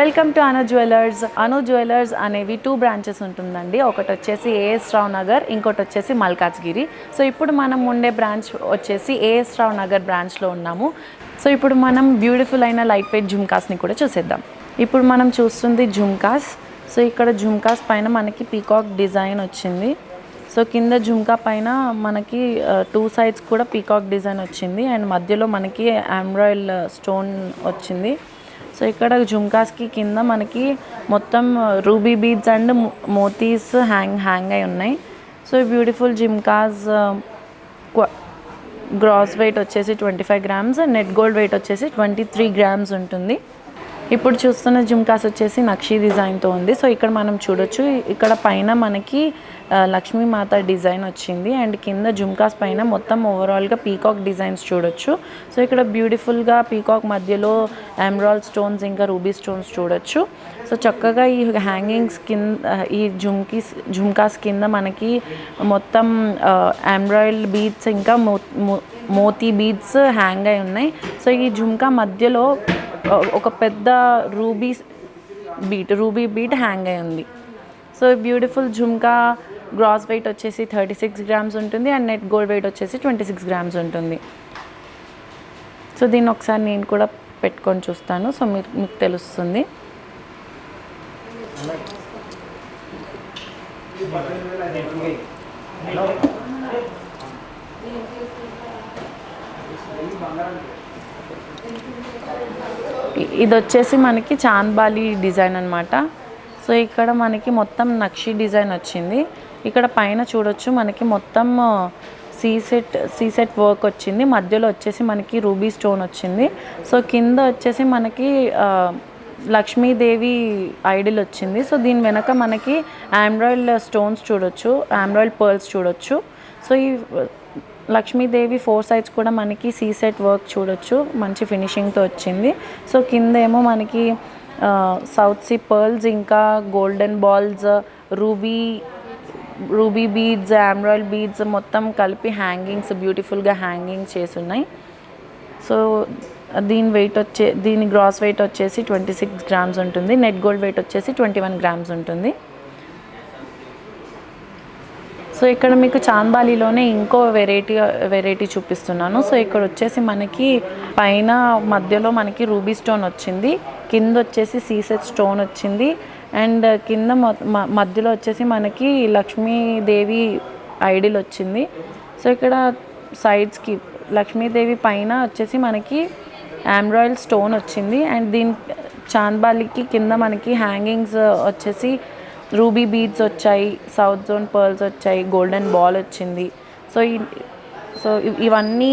Welcome to Anu jewellers Anu jewellers అనేవి two branches ఉంటుందండి. ఒకటి వచ్చేసి ఏఎస్ రావు నగర్ ఇంకోటి వచ్చేసి మల్కాజ్గిరి సో ఇప్పుడు మనం ఉండే బ్రాంచ్ వచ్చేసి ఏఎస్ రావు నగర్ బ్రాంచ్లో ఉన్నాము. సో ఇప్పుడు మనం బ్యూటిఫుల్ అయిన లైట్ వెయిట్ జుమ్కాస్ని కూడా చూసేద్దాం. ఇప్పుడు మనం చూస్తుంది జుమ్కాస్ సో ఇక్కడ జుమ్కాస్ పైన మనకి పీకాక్ డిజైన్ వచ్చింది. సో కింద జుమ్కా పైన మనకి టూ సైడ్స్ కూడా పీకాక్ డిజైన్ వచ్చింది. అండ్ మధ్యలో మనకి ఆమ్రాయిల్ స్టోన్ వచ్చింది. సో ఇక్కడ జుంకాస్కి కింద మనకి మొత్తం ruby beads and మోతీస్ hang hang అయి ఉన్నాయి. So beautiful jhumkas gross weight వచ్చేసి twenty five grams net gold weight వచ్చేసి ట్వంటీ త్రీ గ్రామ్స్ ఉంటుంది. ఇప్పుడు చూస్తున్న జుమ్కాస్ వచ్చేసి నక్షీ డిజైన్తో ఉంది. సో ఇక్కడ మనం చూడొచ్చు ఇక్కడ పైన మనకి లక్ష్మీమాత డిజైన్ వచ్చింది. అండ్ కింద జుమ్కాస్ పైన మొత్తం ఓవరాల్గా పీకాక్ డిజైన్స్ చూడొచ్చు. సో ఇక్కడ బ్యూటిఫుల్గా పీకాక్ మధ్యలో ఎమరాల్డ్ స్టోన్స్ ఇంకా రూబీ స్టోన్స్ చూడొచ్చు. సో చక్కగా ఈ హ్యాంగింగ్స్ కింద ఈ జుమ్కీస్ జుమ్కాస్ కింద మనకి మొత్తం ఎంబ్రాయిడ్ బీడ్స్ ఇంకా మో- మోతీ బీడ్స్ హ్యాంగ్ అయి ఉన్నాయి. సో ఈ జుమ్కా మధ్యలో ఒక పెద్ద ruby bead ruby bead hang అయి ఉంది. So beautiful jhumka gross weight వచ్చేసి థర్టీ సిక్స్ గ్రామ్స్ ఉంటుంది అండ్ నెట్ గోల్డ్ వెయిట్ వచ్చేసి ట్వంటీ సిక్స్ గ్రామ్స్ ఉంటుంది. సో దీన్ని ఒకసారి నేను కూడా పెట్టుకొని చూస్తాను. సో మీరు మీకు తెలుస్తుంది. ఇ- ఇది వచ్చేసి మనకి చాంద్బాలి డిజైన్ అనమాట సో ఇక్కడ మనకి మొత్తం నక్షి డిజైన్ వచ్చింది. ఇక్కడ పైన చూడొచ్చు మనకి మొత్తం సీసెట్ సీసెట్ వర్క్ వచ్చింది. మధ్యలో వచ్చేసి మనకి రూబీ స్టోన్ వచ్చింది. సో కింద వచ్చేసి మనకి లక్ష్మీదేవి ఐడిల్ వచ్చింది. సో దీని వెనక మనకి ఆమ్రాయిల్ స్టోన్స్ చూడొచ్చు ఆమ్రాయిల్ పర్ల్స్ చూడొచ్చు. సో ఈ లక్ష్మీదేవి ఫోర్ సైడ్స్ కూడా మనకి సీ సెట్ వర్క్ చూడొచ్చు. మంచి ఫినిషింగ్తో వచ్చింది. సో కింద ఏమో మనకి సౌత్ సీ పర్ల్స్ ఇంకా golden balls ruby ruby beads ఆమ్రాయిల్ beads మొత్తం కలిపి హ్యాంగింగ్స్ బ్యూటిఫుల్గా హ్యాంగింగ్ చేసి ఉన్నాయి సో దీని వెయిట్ వచ్చే దీని గ్రాస్ వెయిట్ వచ్చేసి ట్వంటీ సిక్స్ గ్రామ్స్ ఉంటుంది. నెట్ గోల్డ్ వెయిట్ వచ్చేసి ట్వంటీ వన్ గ్రామ్స్ ఉంటుంది. సో ఇక్కడ మీకు చాందాలిలోనే ఇంకో వెరైటీ వెరైటీ చూపిస్తున్నాను. సో ఇక్కడ వచ్చేసి మనకి పైన మధ్యలో మనకి రూబీ స్టోన్ వచ్చింది. కింద వచ్చేసి సీసెట్ స్టోన్ వచ్చింది. అండ్ కింద మొ- మధ్యలో వచ్చేసి మనకి లక్ష్మీదేవి ఐడిల్ వచ్చింది. సో ఇక్కడ సైడ్స్కి లక్ష్మీదేవి పైన వచ్చేసి మనకి ఆమ్రాయిల్ స్టోన్ వచ్చింది. అండ్ దీని చాంద్బాలికి కింద మనకి హ్యాంగింగ్స్ వచ్చేసి రూబీ బీడ్స్ వచ్చాయి సౌత్ జోన్ పర్ల్స్ వచ్చాయి గోల్డెన్ బాల్ వచ్చింది. సో ఈ సో ఇవన్నీ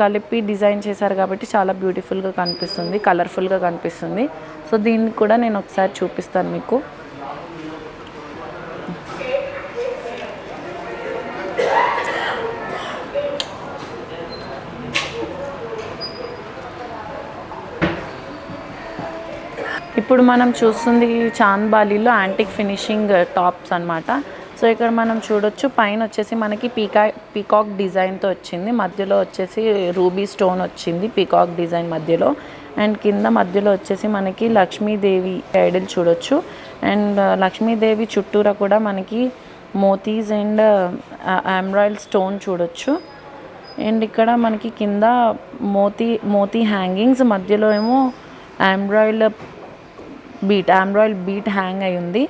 కలిపి డిజైన్ చేశారు కాబట్టి చాలా బ్యూటిఫుల్గా కనిపిస్తుంది కలర్ఫుల్గా కనిపిస్తుంది. సో దీన్ని కూడా నేను ఒకసారి చూపిస్తాను మీకు. ఇప్పుడు మనం చూస్తుంది చాన్బాలీలో యాంటిక్ ఫినిషింగ్ టాప్స్ అన్నమాట. సో ఇక్కడ మనం చూడొచ్చు పైన వచ్చేసి మనకి పీకా పీకాక్ డిజైన్తో వచ్చింది. మధ్యలో వచ్చేసి రూబీ స్టోన్ వచ్చింది పీకాక్ డిజైన్ మధ్యలో. అండ్ కింద మధ్యలో వచ్చేసి మనకి లక్ష్మీదేవి ఐడల్ చూడొచ్చు. అండ్ uh, లక్ష్మీదేవి చుట్టూరా కూడా మనకి మోతీస్ అండ్ uh, uh, ఆమ్రాయిల్ స్టోన్ చూడొచ్చు. అండ్ ఇక్కడ మనకి కింద మోతీ మోతీ హ్యాంగింగ్స్ మధ్యలో ఏమో ఆంబ్రాయిల్ బీట్ ఆమ్రాయిల్ బీట్ హ్యాంగ్ అయి ఉంది.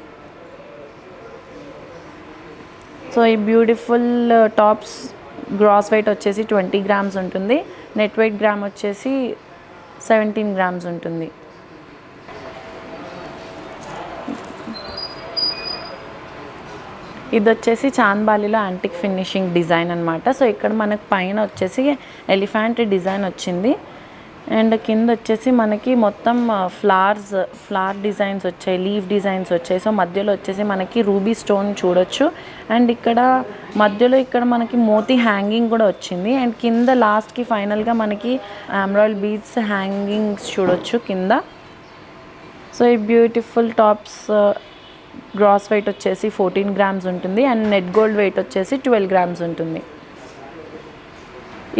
సో ఈ బ్యూటిఫుల్ టాప్స్ గ్రాస్ వెయిట్ వచ్చేసి ట్వంటీ గ్రామ్స్ ఉంటుంది. నెట్ వెయిట్ గ్రామ్ వచ్చేసి సెవెంటీన్ గ్రామ్స్ ఉంటుంది. ఇది వచ్చేసి చాంద్బాలిలో యాంటిక్ ఫినిషింగ్ డిజైన్ అనమాట సో ఇక్కడ మనకు పైన వచ్చేసి ఎలిఫెంట్ డిజైన్ వచ్చింది. అండ్ కింద వచ్చేసి మనకి మొత్తం ఫ్లవర్స్ ఫ్లవర్ డిజైన్స్ వచ్చాయి లీవ్ డిజైన్స్ వచ్చాయి. సో మధ్యలో వచ్చేసి మనకి రూబీ స్టోన్ చూడొచ్చు. అండ్ ఇక్కడ మధ్యలో ఇక్కడ మనకి మోతీ హ్యాంగింగ్ కూడా వచ్చింది. అండ్ కింద లాస్ట్కి ఫైనల్గా మనకి ఆమ్రాయిల్ బీడ్స్ హ్యాంగింగ్స్ చూడొచ్చు కింద. సో ఈ బ్యూటిఫుల్ టాప్స్ గ్రాస్ వెయిట్ వచ్చేసి ఫోర్టీన్ గ్రామ్స్ ఉంటుంది. అండ్ నెట్ గోల్డ్ వెయిట్ వచ్చేసి ట్వెల్వ్ గ్రామ్స్ ఉంటుంది.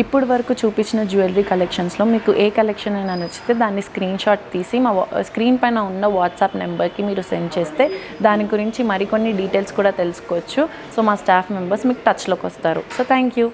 ఇప్పుడు వరకు చూపించిన జ్యువెలరీ కలెక్షన్స్లో మీకు ఏ కలెక్షన్ అయినా నచ్చితే దాన్ని స్క్రీన్ షాట్ తీసి మా స్క్రీన్ పైన ఉన్న వాట్సాప్ నెంబర్కి మీరు సెండ్ చేస్తే దాని గురించి మరికొన్ని డీటెయిల్స్ కూడా తెలుసుకోవచ్చు. సో మా స్టాఫ్ మెంబర్స్ మీకు టచ్లోకి వస్తారు. So thank you